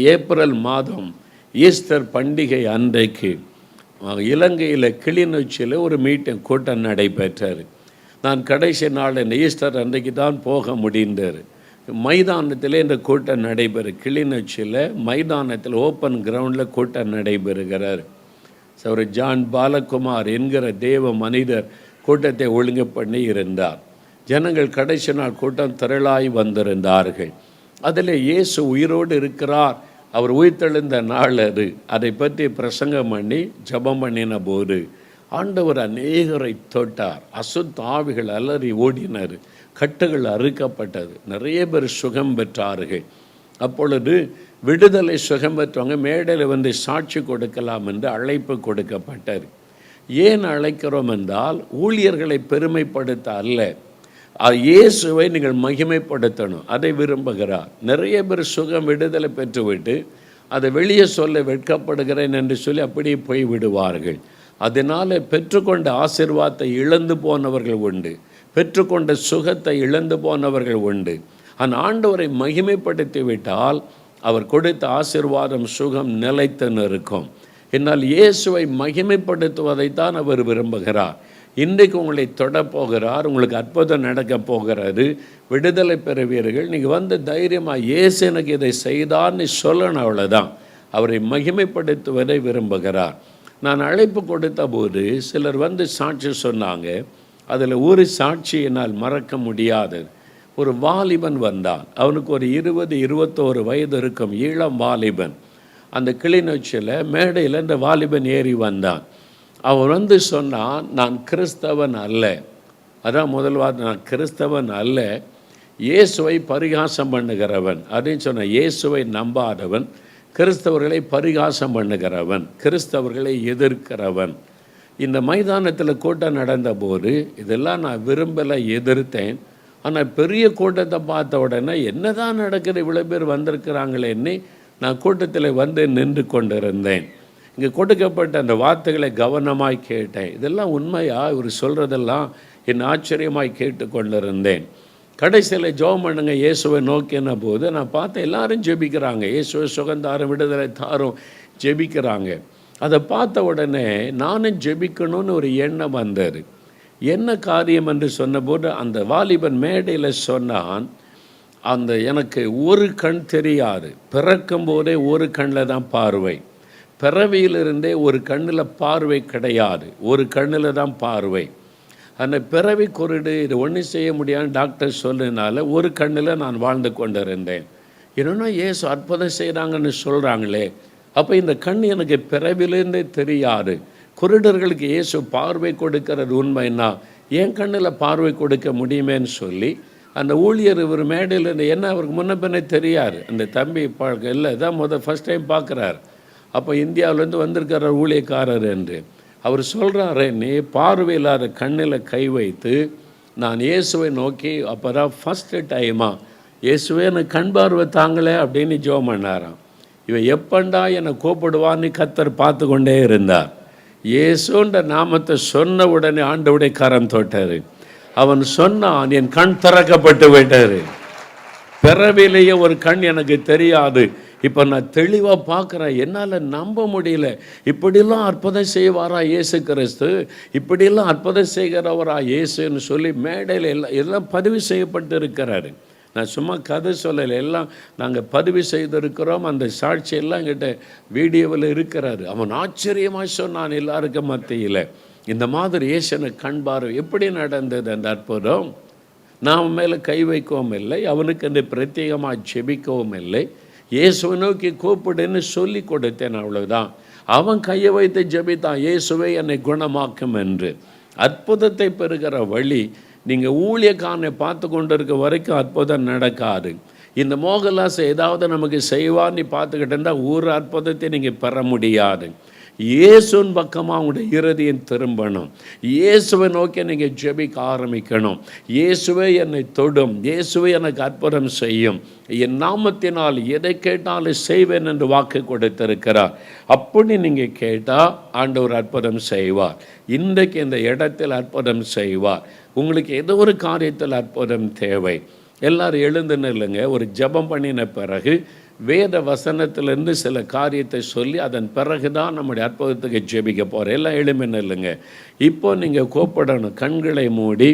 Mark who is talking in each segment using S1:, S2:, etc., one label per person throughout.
S1: April மாதம் Easter பண்டிகை அன்றைக்கு இலங்கையில் கிளிநொச்சியில் ஒரு மீட்டிங் கூட்டம் நடைபெற்றார் நான் கடைசி நாள் இந்த ஈஸ்டர் அன்றைக்கு தான் போக முடிந்தார் மைதானத்தில் இந்த கூட்டம் நடைபெறும் கிளிநொச்சியில் மைதானத்தில் ஓப்பன் கிரவுண்டில் கூட்டம் நடைபெறுகிறார் அவர் ஜான் பாலகுமார் என்கிற தேவ மனிதர் கூட்டத்தை ஒழுங்கு பண்ணி இருந்தார். ஜனங்கள் கடைசி நாள் கூட்டம் திரளாய் வந்திருந்தார்கள். அதில் இயேசு உயிரோடு இருக்கிறார் அவர் உயிர்த்தெழுந்த நாள் அது. அதை பற்றி பிரசங்கம் பண்ணி ஜெபம் பண்ணின போது ஆண்டவர் அநேகரை தொட்டார். அசுத்த ஆவிகள் அலறி ஓடினர். கட்டுகள் அறுக்கப்பட்டது. நிறைய பேர் சுகம் பெற்றார்கள். அப்பொழுது விடுதலை சுகம் பெற்றவங்க மேடையில் வந்து சாட்சி கொடுக்கலாம் என்று அழைப்பு கொடுக்கப்பட்டது. ஏன் அழைக்கிறோம் என்றால் ஊழியர்களை பெருமைப்படுத்த அல்ல. இயேசுவை நீங்கள் மகிமைப்படுத்தணும். அதை விரும்புகிறார். நிறைய பேர் சுகம் விடுதலை பெற்றுவிட்டு அதை வெளியே சொல்ல வெட்கப்படுகிறேன் என்று சொல்லி அப்படியே போய் விடுவார்கள். அதனால் பெற்றுக்கொண்ட ஆசிர்வாதத்தை இழந்து போனவர்கள் உண்டு. பெற்றுக்கொண்ட சுகத்தை இழந்து போனவர்கள் உண்டு. அந்த ஆண்டவரை மகிமைப்படுத்தி விட்டால் அவர் கொடுத்த ஆசிர்வாதம் சுகம் நிலைத்து நிற்கும். என்னால் இயேசுவை மகிமைப்படுத்துவதைத்தான் அவர் விரும்புகிறார். இன்றைக்கு உங்களை தொடப்போகிறார் உங்களுக்கு அற்புதம் நடக்க போகிறது விடுதலை பெறுவீர்கள் நீங்கள் வந்து தைரியமாக இயேசு எனக்கு இதை செய்தான்னு சொல்லணும் அவ்வளோதான் அவரை மகிமைப்படுத்துவதை விரும்புகிறார். நான் அழைப்பு கொடுத்த போது சிலர் வந்து சாட்சி சொன்னாங்க அதில் ஒரு சாட்சி என்னால் மறக்க முடியாது. ஒரு வாலிபன் வந்தான். அவனுக்கு ஒரு இருபது இருபத்தோரு வயது இருக்கும் ஈழம் வாலிபன். அந்த கிளிநொச்சியில் மேடையில் இந்த வாலிபன் ஏறி வந்தான். அவன் வந்து சொன்னான் நான் கிறிஸ்தவன் அல்ல. அதான் முதல் வார்த்தை நான் கிறிஸ்தவன் அல்ல. இயேசுவை பரிகாசம் பண்ணுகிறவன். அப்படின்னு சொன்ன இயேசுவை நம்பாதவன் கிறிஸ்தவர்களை பரிகாசம் பண்ணுகிறவன் கிறிஸ்தவர்களை எதிர்க்கிறவன். இந்த மைதானத்தில் கூட்டம் நடந்தபோது இதெல்லாம் நான் விரும்பலை எதிர்த்தேன். ஆனால் பெரிய கூட்டத்தை பார்த்த உடனே என்னதான் நடக்குது? இவ்வளோ பேர் வந்திருக்கிறாங்களேன்னு நான் கூட்டத்தில் வந்து நின்று கொண்டிருந்தேன். இங்கே கொடுக்கப்பட்ட அந்த வார்த்தைகளை கவனமாய் கேட்டேன். இதெல்லாம் உண்மையா? இவர் சொல்கிறதெல்லாம் என் ஆச்சரியமாய் கேட்டு கொண்டிருந்தேன் கடைசியில் ஜெபம் பண்ணுங்க இயேசுவை நோக்கின போது நான் பார்த்தேன் எல்லாரும் ஜெபிக்கிறாங்க. இயேசுவை சுகந்தாரம் விடுதலை தாரும் ஜெபிக்கிறாங்க. அதை பார்த்த உடனே நானும் ஜெபிக்கணும்னு ஒரு எண்ணம் வந்தார் என்ன காரியம் என்று சொன்னபோது அந்த வாலிபன் மேடையில் சொன்னான் அந்த எனக்கு ஒரு கண் தெரியாது. பிறக்கும் போதே ஒரு கண்ணில் தான் பார்வை. பிறவியிலிருந்தே ஒரு கண்ணில் பார்வை கிடையாது. ஒரு கண்ணில் தான் பார்வை. அந்த பிறவி குருடு இது ஒன்றும் செய்ய முடியாதுன்னு டாக்டர் சொல்லினால ஒரு கண்ணில் நான் வாழ்ந்து கொண்டிருந்தேன். என்னென்னா ஏசு அற்புதம் செய்கிறாங்கன்னு சொல்கிறாங்களே அப்போ இந்த கண் எனக்கு பிறவிலேருந்தே தெரியாது. குருடர்களுக்கு இயேசு பார்வை கொடுக்கறது உண்மைன்னா என் கண்ணில் பார்வை கொடுக்க முடியுமேன்னு சொல்லி அந்த ஊழியர் இவர் மேடையில் இருந்து என்ன அவருக்கு முன்ன பின்னே தெரியாது. அந்த தம்பி பழக்கம் இல்லை தான் முதல் ஃபஸ்ட் டைம் பார்க்குறாரு. அப்போ இந்தியாவிலேருந்து வந்திருக்கிற ஊழியக்காரர் என்று அவர் சொல்கிறாரு நீ பார்வையில்லாத கண்ணில் கை வைத்து நான் இயேசுவை நோக்கி அப்போ தான் ஃபஸ்ட்டு டைமாக இயேசுவே எனக்கு கண் பார்வை தாங்களே அப்படின்னு ஜோம் பண்ணாராம். இவன் எப்பண்டா என்னை கூப்பிடுவான்னு கத்தர் பார்த்து கொண்டே இருந்தார். இயேசுன்ற நாமத்தை சொன்ன உடனே ஆண்டவுடைய கரம் தொட்டார். அவன் சொன்னான் என் கண் திறக்கப்பட்டு விட்டார் பிறவிலேயே ஒரு கண் எனக்கு தெரியாது. இப்போ நான் தெளிவாக பார்க்குறேன் என்னால் நம்ப முடியல. இப்படிலாம் அற்புதம் செய்வாரா இயேசு கிறிஸ்து? இப்படிலாம் அற்புதம் செய்கிறவரா இயேசுன்னு சொல்லி மேடையில் எல்லாம் எல்லாம் பதிவு செய்யப்பட்டு இருக்கிறாரு நான் சும்மா கதை சொல்லலை. எல்லாம் நாங்கள் பதிவு செய்திருக்கிறோம். அந்த சாட்சி எல்லாம் எங்கிட்ட வீடியோவில் இருக்கிறாரு. அவன் ஆச்சரியமாக சொன்னான் எல்லாருக்கும் மத்தியில். இந்த மாதிரி இயேசனை கண்பார்வை எப்படி நடந்தது அந்த அற்புதம்? நாம் மேலே கை வைக்கவும் இல்லை. அவனுக்கு அந்த பிரத்யேகமாக ஜெபிக்கவும் இல்லை. இயேசுவை நோக்கி கூப்பிடுன்னு சொல்லி கொடுத்தேன் அவ்வளவுதான். அவன் கையை வைத்து ஜெபித்தான் இயேசுவை என்னை குணமாக்கும் என்று. அற்புதத்தை பெறுகிற வழி நீங்கள் ஊழியக்காரனை பார்த்து கொண்டு இருக்க வரைக்கும் அற்புதம் நடக்காது. இந்த மோகலாசை ஏதாவது நமக்கு செய்வான்னு பார்த்துக்கிட்டு இருந்தால் ஒரு அற்புதத்தை நீங்கள் பெற முடியாது. இயேசுவின் பக்கமாக உங்களுடைய இறுதியும் திரும்பணும். இயேசுவை நோக்கி நீங்கள் ஜெபிக்க ஆரம்பிக்கணும். இயேசுவே என்னை தொடும். இயேசுவே எனக்கு அற்புதம் செய்யும். என் நாமத்தினால் எதை கேட்டாலும் செய்வேன் என்று வாக்கு கொடுத்திருக்கிறார். அப்படி நீங்கள் கேட்டால் ஆண்டவர் அற்புதம் செய்வார். இன்றைக்கு இந்த இடத்தில் அற்புதம் செய்வார். உங்களுக்கு ஏதோ ஒரு காரியத்தில் அற்புதம் தேவை. எல்லாரும் எழுந்து நில்லுங்க. ஒரு ஜெபம் பண்ணின பிறகு வேத வசனத்திலிருந்து சில காரியத்தை சொல்லி அதன் பிறகு தான் நம்முடைய அற்புதத்துக்கு ஜெபிக்க போகிறோம் எல்லாம் எளிமை இல்லைங்க இப்போ நீங்கள் கோப்படணும். கண்களை மூடி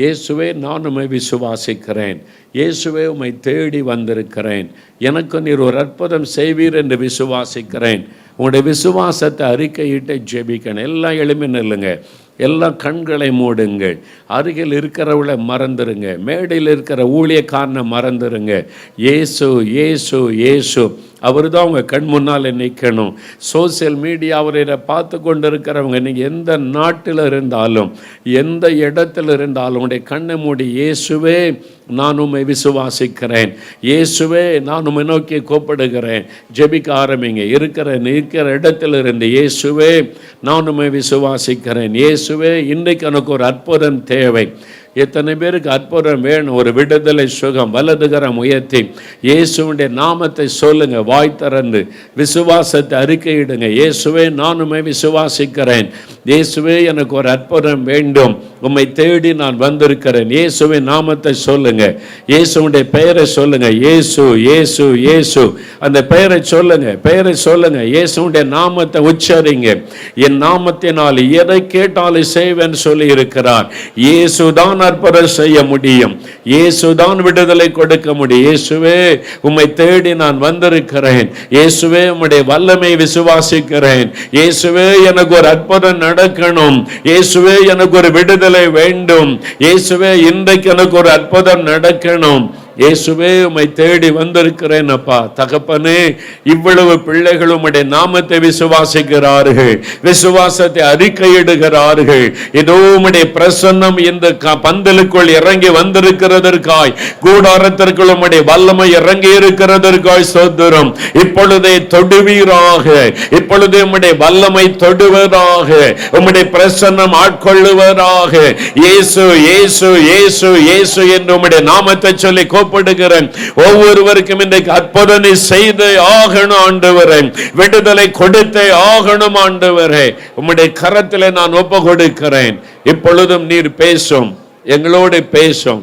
S1: இயேசுவே நான் உம்மை விசுவாசிக்கிறேன். இயேசுவே உம்மை தேடி வந்திருக்கிறேன். எனக்கு நீர் ஒரு அற்புதம் செய்வீர் என்று விசுவாசிக்கிறேன். உங்களுடைய விசுவாசத்தை அறிக்கையிட்டு ஜெபிக்கணும். எல்லாம் எளிமை இல்லைங்க எல்லாம் கண்களை மூடுங்கள். அருகில் இருக்கிறவளை மறந்துருங்க. மேடையில் இருக்கிற ஊழியக்காரனை மறந்துருங்க. இயேசு இயேசு இயேசு அவர் தான் உங்கள் கண் முன்னால் நிற்கணும் சோசியல் மீடியா அவரை பார்த்து கொண்டு இருக்கிறவங்க நீங்கள் எந்த நாட்டில் இருந்தாலும் எந்த இடத்துல இருந்தாலும் உடைய கண்ணை மூடி இயேசுவே நான் உண்மை விசுவாசிக்கிறேன். இயேசுவே நான் உண்மை நோக்கி கூப்பிடுகிறேன். ஜெபிக்க ஆரம்பிங்க. இருக்கிற இருக்கிற இடத்துல இருந்து இயேசுவே நான் உண்மை விசுவாசிக்கிறேன். இயேசுவே இன்றைக்கு எனக்கு ஒரு அற்புதம் தேவை. எத்தனை பேருக்கு அற்புதம் வேணும்? ஒரு விடுதலை சுகம் வலதுகரம் உயர்த்தி. இயேசுடைய நாமத்தை சொல்லுங்க வாய் திறந்து. விசுவாசத்தை அறிக்கையிடுங்க. இயேசுவே நானுமே விசுவாசிக்கிறேன். இயேசுவே எனக்கு ஒரு அற்புதம் வேண்டும். உம்மை தேடி நான் வந்திருக்கிறேன். இயேசுவின் நாமத்தை சொல்லுங்க. இயேசுடைய பெயரை சொல்லுங்க. இயேசு இயேசு இயேசு. அந்த பெயரை சொல்லுங்க. பெயரை சொல்லுங்க. இயேசுடைய நாமத்தை உச்சரிங்க. என் நாமத்தினால் எதை கேட்டாலும் செய்வேன் சொல்லி இருக்கிறார் இயேசுதான் அற்புதம் செய்ய முடியும். இயேசுதான் விடுதலை கொடுக்க முடியும். இயேசுவே உம்மை தேடி நான் வந்திருக்கிறேன். இயேசுவே உம்முடைய வல்லமை விசுவாசிக்கிறேன். இயேசுவே எனக்கு ஒரு அற்புதம் நடக்கணும். இயேசுவே எனக்கு ஒரு விடுதலை வேண்டும். இயேசுவே இன்றைக்கு எனக்கு ஒரு அற்புதம் நடக்கணும். இயேசுவே உம்மை தேடி வந்திருக்கிறேன் அப்பா. தகப்பனே இவ்வளவு பிள்ளைகள் உம்முடைய நாமத்தை விசுவாசிக்கிறார்கள். விசுவாசத்தை அறிக்கையிடுகிறார்கள். இதோ உம்முடைய பிரசன்னம் இந்த பந்தலுக்குள் இறங்கி வந்திருக்கிறதற்காய் கூடாரத்திற்குள் உம்முடைய வல்லமை இறங்கி இருக்கிறதற்காய் சோதரம் இப்பொழுதே தொடுவீராக. இப்பொழுதே உம்முடைய வல்லமை தொடுவதாக உம்முடைய பிரசன்னம் ஆட்கொள்ளுவதாக இயேசு இயேசு இயேசு இயேசு என்று உம்முடைய நாமத்தை சொல்லி கூப்பிடுகிறேன் ஒவ்வொருவருக்கும் இன்றைக்கு அற்புதனை செய்து ஆகணும் ஆண்டவரே. விடுதலை கொடுத்தே ஆகணும் ஆண்டவரே. உம்முடைய கரத்திலே நான் ஒப்பு கொடுக்கிறேன் இப்பொழுதும் நீர் பேசும். எங்களோடு பேசும்.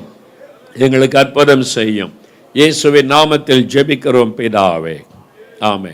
S1: எங்களுக்கு அற்புதம் செய்யும். இயேசுவின் நாமத்தில் ஜெபிக்கிறோம் பிதாவே.
S2: ஆமே